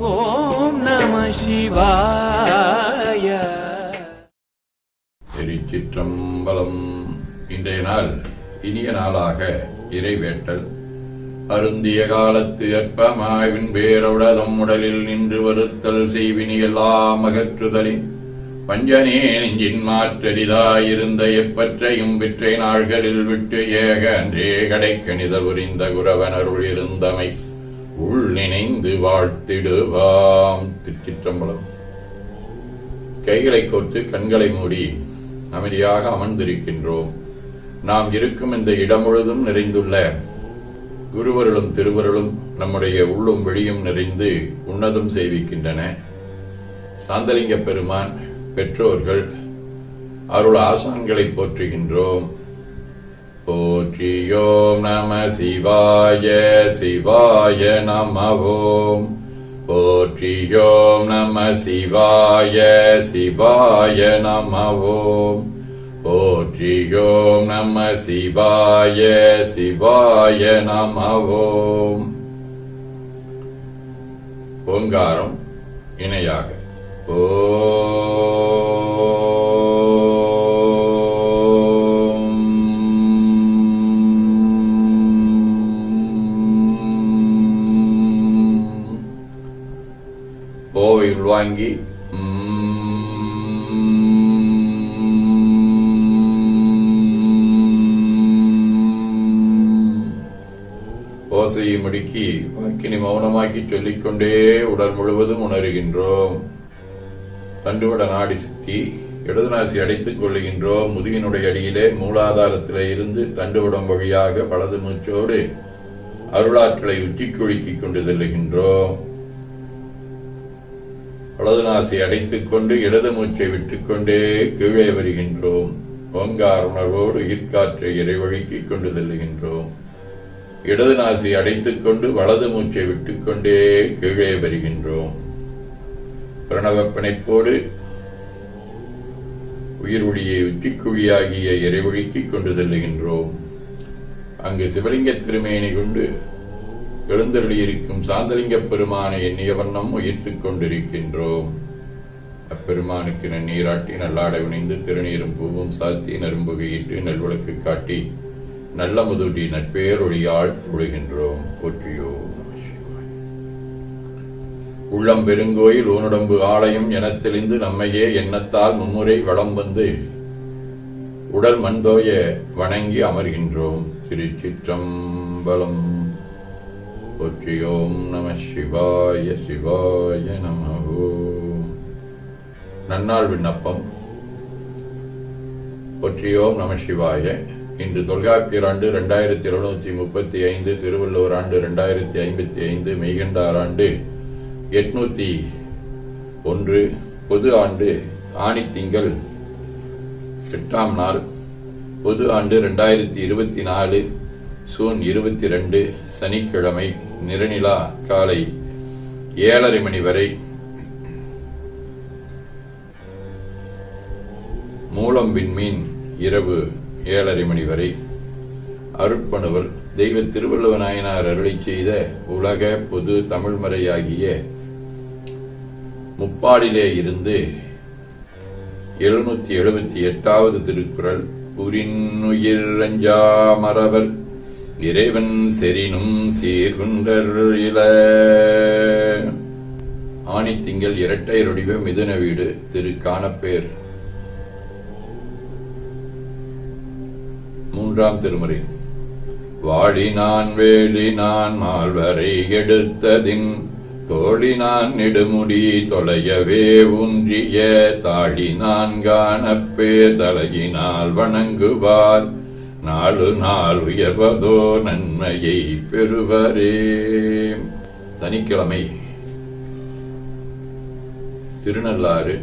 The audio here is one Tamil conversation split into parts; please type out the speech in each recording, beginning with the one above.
ஓம் நம சிவாய. திருச்சிற்றம்பலம். இன்றைய நாள் இனிய நாளாக இறைவேட்டல். அருந்திய காலத்து அற்பமாவின் பேரவுடதம் உடலில் நின்று வருத்தல் செய்வினி எல்லாம் அகற்றுதலின் பஞ்சனே நெஞ்சின் மாற்றரிதாயிருந்த எப்பற்றையும் விற்றை நாள்களில் விட்டு ஏக அன்றே கடைக்கணித புரிந்த குரவனருள் இருந்தமை. உள் நினைந்து வாழ்த்திடுவாம். திருச்சிற்றம்பலம். கைகளை கோர்த்து கண்களை மூடி அமைதியாக அமர்ந்திருக்கின்றோம். நாம் இருக்கும் இந்த இடம் முழுதும் நிறைந்துள்ள குருவருளும் திருவருளும் நம்முடைய உள்ளும் வெளியும் நிறைந்து உன்னதம் செய்விக்கின்றன. சாந்தலிங்க பெருமான் பெற்றோர்கள் அருள் ஆசான்களை போற்றுகின்றோம். ஓம் நம சிவாய சிவாய நமவோம் ஓம் நம சிவாய சிவாய நமவோம் ஓம் நம சிவாய சிவாய நமவோம் ஓங்காரம் இணையாக. ஓ ஓசையை முடுக்கி வாக்கினை மௌனமாக்கி சொல்லிக்கொண்டே உடல் முழுவதும் உணர்கின்றோம். தண்டுவட நாடி சுத்தி இடது நாசி அடைத்துக் கொள்ளுகின்றோம். முதுகினுடைய அடியிலே மூலாதாரத்திலே இருந்து தண்டுவடம் வழியாக வலது மூச்சோடு அருளாற்றலை உச்சிக் குலுக்கிக் கொண்டு செல்லுகின்றோம். வலது நாசி அடைத்துக் கொண்டு இடது மூச்சை விட்டுக்கொண்டே கீழே வருகின்றோம். ஓங்கார் உணர்வோடு ஈர்க்காற்றை இறைவழுக்கிக் கொண்டு செல்லுகின்றோம். இடது நாசி அடைத்துக் கொண்டு வலது மூச்சை விட்டுக்கொண்டே கீழே வருகின்றோம். பிரணவ பிணைப்போடு உயிர் ஒளியை உச்சிக்குழியாகிய இறைவழிக்கிக் கொண்டு செல்லுகின்றோம். அங்கு சிவலிங்க திருமேனி கொண்டு எழுந்தருளியிருக்கும் சாந்தலிங்க பெருமானை எண்ணிய வண்ணம் உயிர்த்து கொண்டிருக்கின்றோம். அப்பெருமானுக்கு நன்னீராட்டி நல்லாடை உணிந்து திருநீரும் பூவும் சாத்தி நரும்புகையிட்டு நல்விளக்கு காட்டி நல்ல முதுடி நட்பேரொழியால் தொழுகின்றோம் போற்றியோ. உள்ளம் பெருங்கோயில் ஊனுடம்பு ஆலயம் என தெளிந்து நம்மையே எண்ணத்தால் மும்முறை வளம் வந்து உடல் மண்தோய வணங்கி அமர்கின்றோம். திருச்சிற்றம்பலம். போற்றியோம் நம சிவாய சிவாய நம நன்னாள் விண்ணப்பம். போற்றியோம் நம சிவாய. இன்று தொல்காப்பியர் ஆண்டு இரண்டாயிரத்தி இருநூற்றி முப்பத்தி ஐந்து திருவள்ளுவர் ஆண்டு இரண்டாயிரத்தி ஐம்பத்தி ஐந்து மெய்கண்டார் ஆண்டு எட்நூத்தி ஒன்று பொது ஆண்டு ஆணித்திங்கள் எட்டாம் நாள் பொது ஆண்டு இரண்டாயிரத்தி இருபத்தி நாலு சூன் இருபத்தி ரெண்டு சனிக்கிழமை நிறநிலா காலை ஏழரை மணி வரை. மூலம் விண்மீன் இரவு ஏழரை மணி வரை அருட்பணுவல் தெய்வ திருவள்ளுவ நாயனார் அருளை செய்த உலக பொது தமிழ்மறையாகிய முப்பாடிலே இருந்து எழுநூத்தி எழுபத்தி எட்டாவது திருக்குறள் உரின்னுயிர் அஞ்சா மரவர் இறைவன் செரினும் சீர்குண்டர் இல ஆணித்திங்கள் இரட்டை ரொடிவ மிதுன வீடு திரு. காணப்பேர் மூன்றாம் திருமுறை. வாழினான் வேலினான் மால்வரை எடுத்ததின் தோழினான் நெடுமுடி தொலையவே ஊன்றிய தாழினான் காணப்பே தலையினால் வணங்குவார். நாலு நாள் உயர்வதோ நன்மையை பெறுவரே. சனிக்கிழமை. திருநள்ளாறு.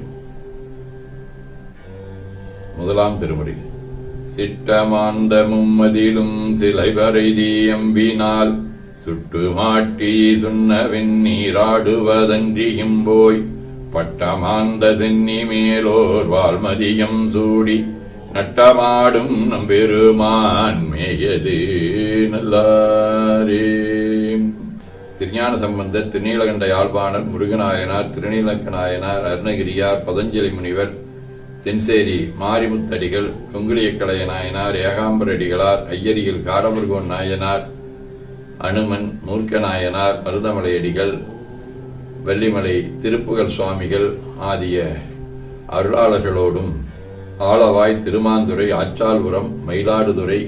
முதலாம் திருமுறை. சிட்டமாந்த மும்மதிலும் சிலை வரைதீயம்பினால் சுட்டு மாட்டி சுண்ணவின் நீராடுவதன்றியும் போய் பட்டமாந்த சென்னி மேலோர் வால்மதியம் சூடி நட்டமாடும் நம்பெருமான் மேயது நல்லாரே. திருஞான சம்பந்தர் திருநீலகண்ட யாழ்ப்பாணர் முருகநாயனார் திருநீலக்க நாயனார் அருணகிரியார் பதஞ்சலி முனிவர் தென்சேரி மாரிமுத்தடிகள் கொங்குளியக்கலைய நாயனார் ஏகாம்பரடிகளார் ஐயரியில் காடமுருகன் நாயனார் அனுமன் மூர்க்க நாயனார் மருதமலையடிகள் வெள்ளிமலை திருப்புகழ் சுவாமிகள் ஆகிய அருளாளர்களோடும் ஆளவாய் திருமாந்துறை ஆச்சால்புரம் மயிலாடுதுறை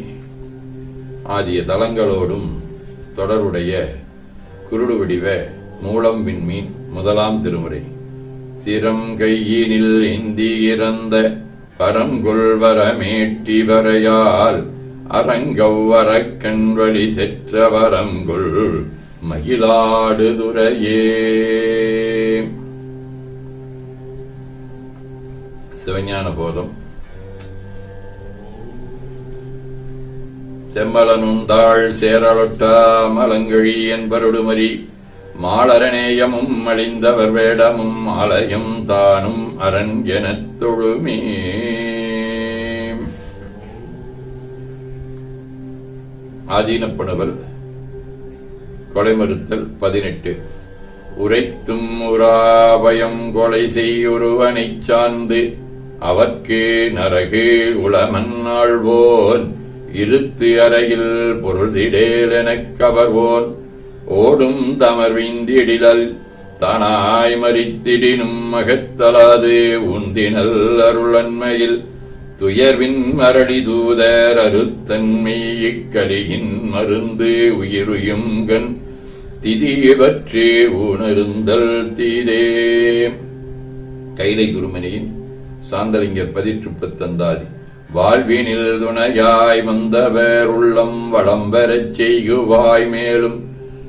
ஆகிய தலங்களோடும் தொடர்புடைய குருடு வடிவ மூலம் விண்மீன் முதலாம் திருமுறை. சிரம் கையினில் இந்தி இறந்த பரங்கொள்வரமேட்டி வரையால் அரங்கவ்வரக் கண்வழி செற்ற வரங்குள் மகிழாடுதுறையே. சிவஞான போதம். செம்மலனுந்தாள் சேரலொட்டா மலங்கழி என்பருடுமரி மாளரநேயமும் அழிந்தவர் வேடமும் ஆலயம் தானும் அரண் எனத் தொழுமே. ஆதீனப்படுவல் கொலை மறுத்தல் பதினெட்டு. உரைத்தும் உராபயம் கொலை செய்யொருவனைச் சார்ந்து அவர்க்கு நரகு உளமன் ஆழ்வோன் இருத்து அறையில் பொருள் திடேல் எனக் கவர்வோன். ஓடும் தமர்விந்திடிலல் தானாய் மறித்திடினும் மகத்தலாது உந்தினல் அருளன்மையில் துயர்வின் மரடி தூதர் அருத்தன்மை இக்கலியின் மருந்து உயிருயும் கண் திதியவற்றே ஊனருந்தல் தீதே. கைலை குருமணியின் சாந்தலிங்க பதிற்றுப்பத்தந்தாதி வாழ்வினில் துணையாய் வந்தவர் உள்ளம் வளம் வரச் செய்குவாய் மேலும்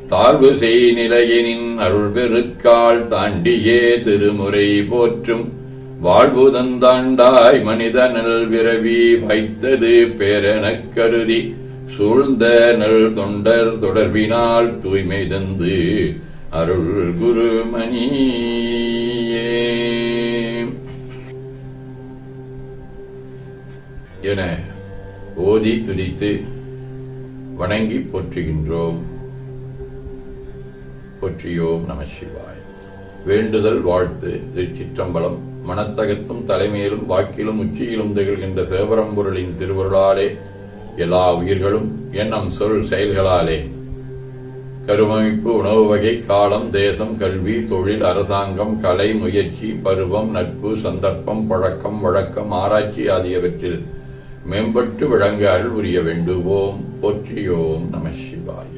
தாழ்வு செய் நிலையினின் அருள் பெருக்கால் தாண்டியே திருமுறை போற்றும். வாழ்வு தந்தாண்டாய் மனிதனல் விரவி வைத்தது பேரெனக் கருதி சூழ்ந்த நல் தொண்டர் தொடர்பினால் தூய்மை தந்து அருள் குருமணியே. என ஓதி துதித்து வணங்கி போற்றுகின்றோம். போற்றியோம் நம சிவாய். வேண்டுதல் வாழ்த்து திருச்சிற்றம்பலம் மனத்தகத்தும் தலைமையிலும் வாக்கிலும் உச்சியிலும் திகழ்கின்ற சிவபரம்பொருளின் திருவருளாலே எல்லா உயிர்களும் எண்ணம் சொல் செயல்களாலே. கருவமைப்பு உணவு வகை காலம் தேசம் கல்வி தொழில் அரசாங்கம் கலை முயற்சி பருவம் நட்பு சந்தர்ப்பம் பழக்கம் வழக்கம் ஆராய்ச்சி ஆகியவற்றில் மேம்பட்டு விளங்க அருள் புரிய வேண்டுவோம். போற்றியோம் நம சிவாய்.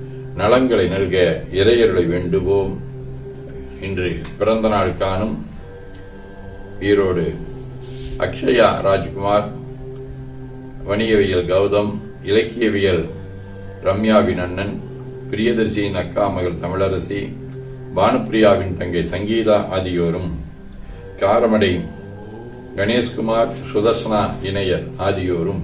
நலங்களை நல்க இறையருளை வேண்டுவோம். இன்று பிறந்த நாள் காணும் ஈரோடு அக்ஷயா ராஜ்குமார் வணிகவியல் கௌதம் இலக்கியவியல் ரம்யாவின் அண்ணன் பிரியதர்சியின் அக்கா மகள் தமிழரசி பானுப்பிரியாவின் தங்கை சங்கீதா ஆகியோரும் காரமடை கணேஷ்குமார் சுதர்சனா இணையர் ஆகியோரும்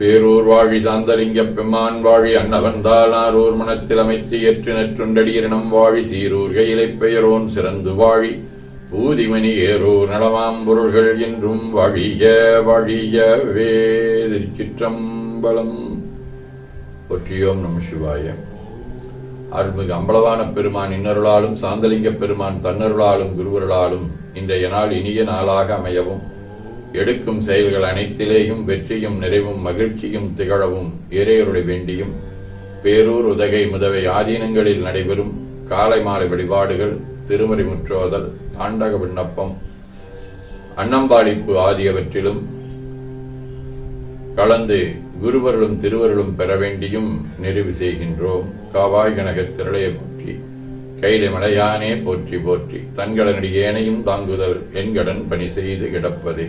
பேரூர் வாழி சாந்தலிங்க பெம்மான் வாழி அன்னவந்தால் மனத்தில் அமைத்து ஏற்றினற்றுண்டடியினம் வாழி சீரூர் கையிலை பெயரோன் சிறந்து வாழி. பூதிமணி ஏரோ நலமாம் பொருள்கள் என்றும் வழிய வழிய வேதிச்சிற்றம்பலம் ஒற்றியோம் நம் சிவாய. அருள்மிகு அம்பலவான பெருமான் இன்னருளாலும் சாந்தலிங்க பெருமான் தன்னருளாலும் குருவருளாலும் இன்றைய நாள் இனிய நாளாக அமையவும். எடுக்கும் செயல்கள் அனைத்திலேயும் வெற்றியும் நிறைவும் மகிழ்ச்சியும் திகழவும் இறையருளை வேண்டியும். பேரூர் உதகை முதவை ஆதீனங்களில் நடைபெறும் காலை மாலை வழிபாடுகள் திருமறை முற்றோதல் தாண்டக விண்ணப்பம் அன்னம்பாடிப்பு ஆகியவற்றிலும் கலந்து குருவர்களும் திருவருளும் பெற வேண்டியும் நிறைவு செய்கின்றோம். காவாய் கனக திரளையை போற்றி கைலை மலையானே போற்றி போற்றி. தன்கடனடி ஏனையும் தாங்குதல் என்கடன் பணி செய்து கிடப்பதே.